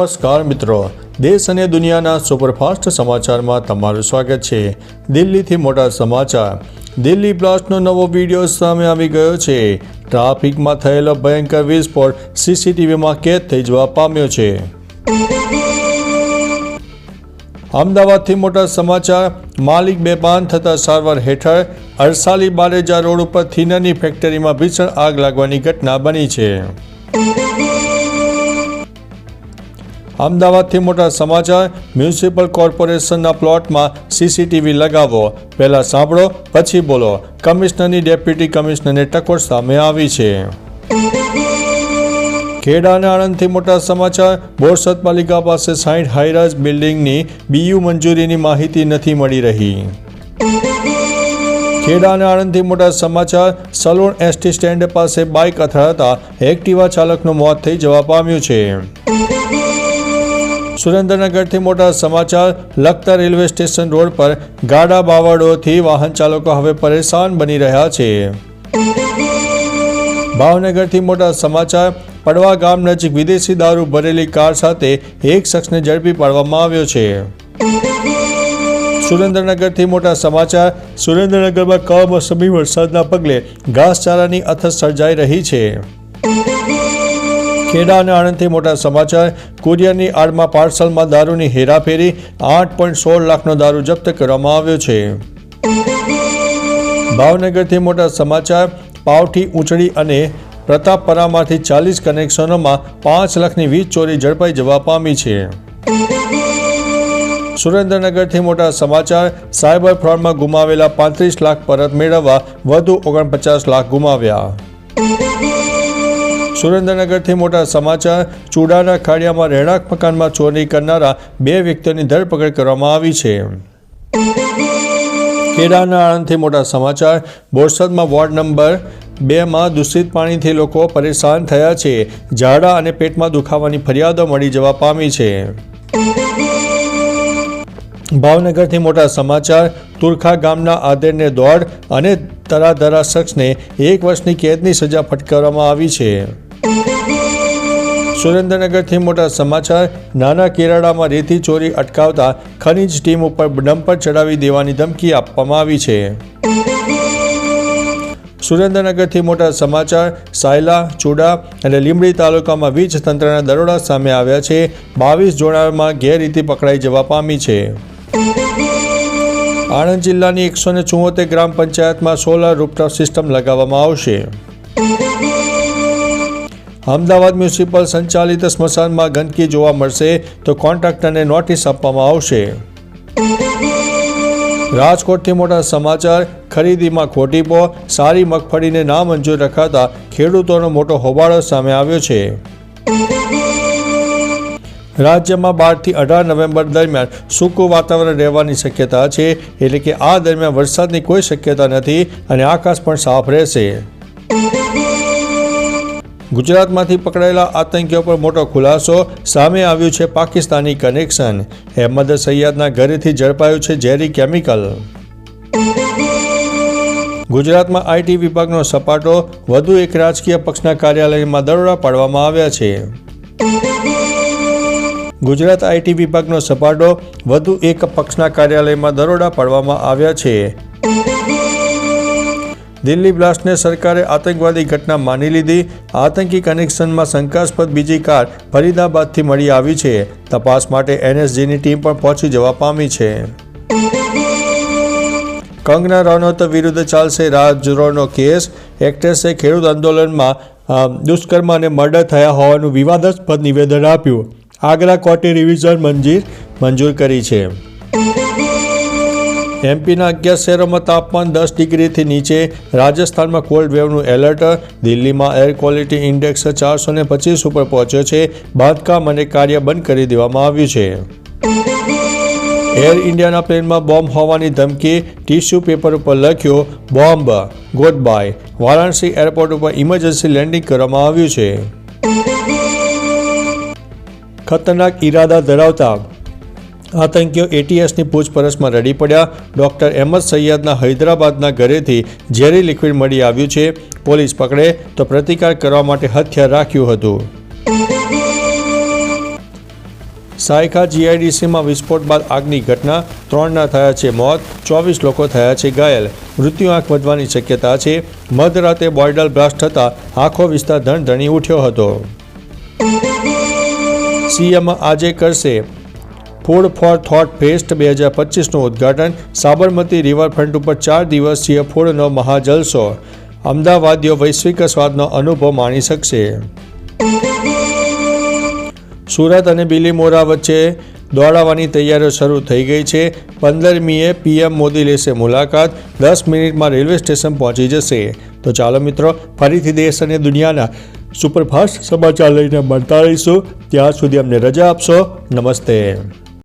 નમસ્કાર મિત્રો. દેશ અને દુનિયાના સુપરફાસ્ટ સમાચારમાં તમારું સ્વાગત છે. દિલ્હીથી મોટા સમાચાર. દિલ્હી બ્લાસ્ટનો નવો વીડિયો સામે આવી ગયો છે. ટ્રાફિકમાં થયેલો ભયંકર વિસ્ફોટ સીસીટીવીમાં કેદ થઈ જવા પામ્યો છે. અમદાવાદથી મોટા સમાચાર. માલિક બેભાન થતા સારવાર હેઠળ અરસાલી બારેજા રોડ ઉપર થિનરની ફેક્ટરીમાં ભીષણ આગ લાગવાની ઘટના બની છે. અમદાવાદથી મોટા સમાચાર, મ્યુનિસિપલ કોર્પોરેશનના પ્લોટમાં સીસીટીવી લગાવો. પહેલા સાંભળો, પછી બોલો. કમિશનરની ડેપ્યુટી કમિશનરને ટકોર સામે આવી છે. ખેડા અને આણંદથી મોટા સમાચાર, બોરસદ પાલિકા પાસે સાઠ હાઈરાજ બિલ્ડિંગની બીયુ મંજૂરીની માહિતી નથી મળી રહી. ખેડા અને આણંદથી મોટા સમાચાર, સલૂણ એસટી સ્ટેન્ડ પાસે બાઇક અથડાતા એક્ટિવા ચાલકનું મોત થઈ જવા પામ્યું છે. સુરેન્દ્રનગરથી મોટા સમાચાર, લખતા રેલવે સ્ટેશન રોડ પર ગાડા બાવળોથી વાહન ચાલકો હવે પરેશાન બની રહ્યા છે. ભાવનગરથી મોટા સમાચાર, પડવા ગામ નજીક વિદેશી દારૂ ભરેલી કાર સાથે એક શખ્સને ઝડપી પાડવામાં આવ્યો છે. સુરેન્દ્રનગરથી મોટા સમાચાર, સુરેન્દ્રનગરમાં કમોસમી વરસાદના પગલે ઘાસચારાની અછત સર્જાઈ રહી છે. ખેડા અને આણંદથી મોટા સમાચાર. કુરિયરની આડમાં પાર્સલમાં દારૂની હેરાફેરી, આઠ પોઈન્ટ સોળ લાખનો દારૂ જપ્ત કરવામાં આવ્યો છે. ભાવનગરથી મોટા સમાચાર, પાવઠી ઊંચડી અને પ્રતાપપરામાંથી ચાલીસ કનેક્શનોમાં પાંચ લાખની વીજ ચોરી ઝડપાઈ જવા પામી છે. સુરેન્દ્રનગરથી મોટા સમાચાર, સાયબર ફ્રોડમાં ગુમાવેલા પાંત્રીસ લાખ પરત મેળવવા વધુ ઓગણપચાસ લાખ ગુમાવ્યા. સુરેન્દ્રનગરથી મોટા સમાચાર, ચૂડાના ખાડિયામાં રહેણાંક મકાનમાં ચોરી કરનારા બે વ્યક્તિઓની ધરપકડ કરવામાં આવી છે. ખેડાના આણંદથી મોટા સમાચાર, બોરસદમાં વોર્ડ નંબર બેમાં દૂષિત પાણીથી લોકો પરેશાન થયા છે. ઝાડા અને પેટમાં દુખાવાની ફરિયાદો મળી જવા પામી છે. ભાવનગરથી મોટા સમાચાર, તુરખા ગામના આદેરને દોડ અને તરાધરા શખ્સને એક વર્ષની કેદની સજા ફટકારવામાં આવી છે. સુરેન્દ્રનગરથી મોટા સમાચાર. નાના કેરાડામાં રેતી ચોરી અટકાવતા ખનીજ ટીમ ઉપર ડમ્પર ચડાવી દેવાની ધમકી આપવામાં આવી છે. સુરેન્દ્રનગરથી મોટા સમાચાર. સાયલા, ચુડા અને લીંબડી તાલુકામાં વીજ તંત્રના દરોડા સામે આવ્યા છે. બાવીસ જોડામાં ગેરરીતિ પકડાઈ જવા પામી છે. આણંદ જિલ્લાની એકસો ને ગ્રામ પંચાયતમાં સોલાર રૂપટોપ સિસ્ટમ લગાવવામાં આવશે. અમદાવાદ મ્યુનિસિપલ સંચાલિત સ્મશાનમાં ગંદકી જોવા મળશે તો કોન્ટ્રાક્ટરને નોટિસ આપવામાં આવશે. રાજકોટથી મોટા સમાચાર, ખરીદીમાં ખોટીપો સારી મગફળીને નામંજૂર રખાતા ખેડૂતોનો મોટો હોબાળો સામે આવ્યો છે. રાજ્યમાં બારથી અઢાર નવેમ્બર દરમિયાન સૂકું વાતાવરણ રહેવાની શક્યતા છે, એટલે કે આ દરમિયાન વરસાદની કોઈ શક્યતા નથી અને આકાશ પણ સાફ રહેશે. ગુજરાતમાંથી પકડાયેલા આતંકીઓ પર મોટો ખુલાસો સામે આવ્યું છે પાકિસ્તાની કનેક્શન. અહેમદ સૈયદના ઘરેથી ઝડપાયું છે ઝેરી કેમિકલ. ગુજરાતમાં આઈટી વિભાગનો સપાટો વધુ એક રાજકીય પક્ષના કાર્યાલયમાં દરોડા પાડવામાં આવ્યા છે. ગુજરાત આઈટી વિભાગનો સપાટો વધુ એક પક્ષના કાર્યાલયમાં દરોડા પાડવામાં આવ્યા છે. દિલ્હી બ્લાસ્ટને સરકારે આતંકવાદી ઘટના માની લીધી. આતંકી કનેક્શનમાં શંકાસ્પદ બીજી કાર ફરીદાબાદથી મળી આવી છે. તપાસ માટે એનએસજીની ટીમ પણ પહોંચી જવા પામી છે. કંગના રનૌત વિરુદ્ધ ચાલશે રાજદ્રોહનો કેસ. એક્ટ્રેસે ખેડૂત આંદોલનમાં દુષ્કર્મ અને મર્ડર થયા હોવાનું વિવાદાસ્પદ નિવેદન આપ્યું. આગ્રા કોર્ટે રિવિઝન મંજૂર મંજૂર કરી છે. એમપીના અગિયાર શહેરોમાં તાપમાન દસ ડિગ્રીથી નીચે, રાજસ્થાનમાં કોલ્ડ વેવનું એલર્ટ, દિલ્હીમાં એર ક્વોલિટી ઇન્ડેક્સ ચારસો ને પચીસ ઉપર પહોંચ્યો છે. બાંધકામ અને કાર્ય બંધ કરી દેવામાં આવ્યું છે. એર ઇન્ડિયાના પ્લેનમાં બોમ્બ હોવાની ધમકી, ટીશ્યુ પેપર ઉપર લખ્યો, bomb good bye. Varanasi airport ઉપર ઇમરજન્સી લેન્ડિંગ કરવામાં આવ્યું છે. ખતરનાક ઈરાદા ધરાવતા આતંકીઓ એટીએસની પૂછપરછમાં રડી પડ્યા. ડોક્ટર અહેમદ સૈયદના હૈદરાબાદના ઘરેથી ઝેરી લિક્વિડ મળી આવ્યું છે. પોલીસ પકડે તો પ્રતિકાર કરવા માટે હથિયાર રાખ્યું હતું. સાયકા જીઆઈડીસીમાં વિસ્ફોટ બાદ આગની ઘટના. ત્રણના થયા છે મોત, ચોવીસ લોકો થયા છે ઘાયલ. મૃત્યુ આંક વધવાની શક્યતા છે. મધરાતે બોર્ડલ બ્લાસ્ટ થતાં આખો વિસ્તાર ધણધણી ઉઠ્યો હતો. સીએમ આજે કરશે. ફૂડ ફોર થોટ ફેસ્ટ બે હજાર પચીસનું ઉદ્ઘાટન સાબરમતી રિવરફ્રન્ટ ઉપર ચાર દિવસીય ફૂડનો મહાજલસો. અમદાવાદીઓ વૈશ્વિક સ્વાદનો અનુભવ માણી શકશે. સુરત અને બિલીમોરા વચ્ચે દોડાવવાની તૈયારીઓ શરૂ થઈ ગઈ છે. પંદરમીએ પીએમ મોદી લેશે મુલાકાત. દસ મિનિટમાં રેલવે સ્ટેશન પહોંચી જશે. તો ચાલો મિત્રો, ફરીથી દેશ અને દુનિયાના સુપરફાસ્ટ સમાચાર લઈને મળતા રહીશું. ત્યાં સુધી અમને રજા આપશો. નમસ્તે.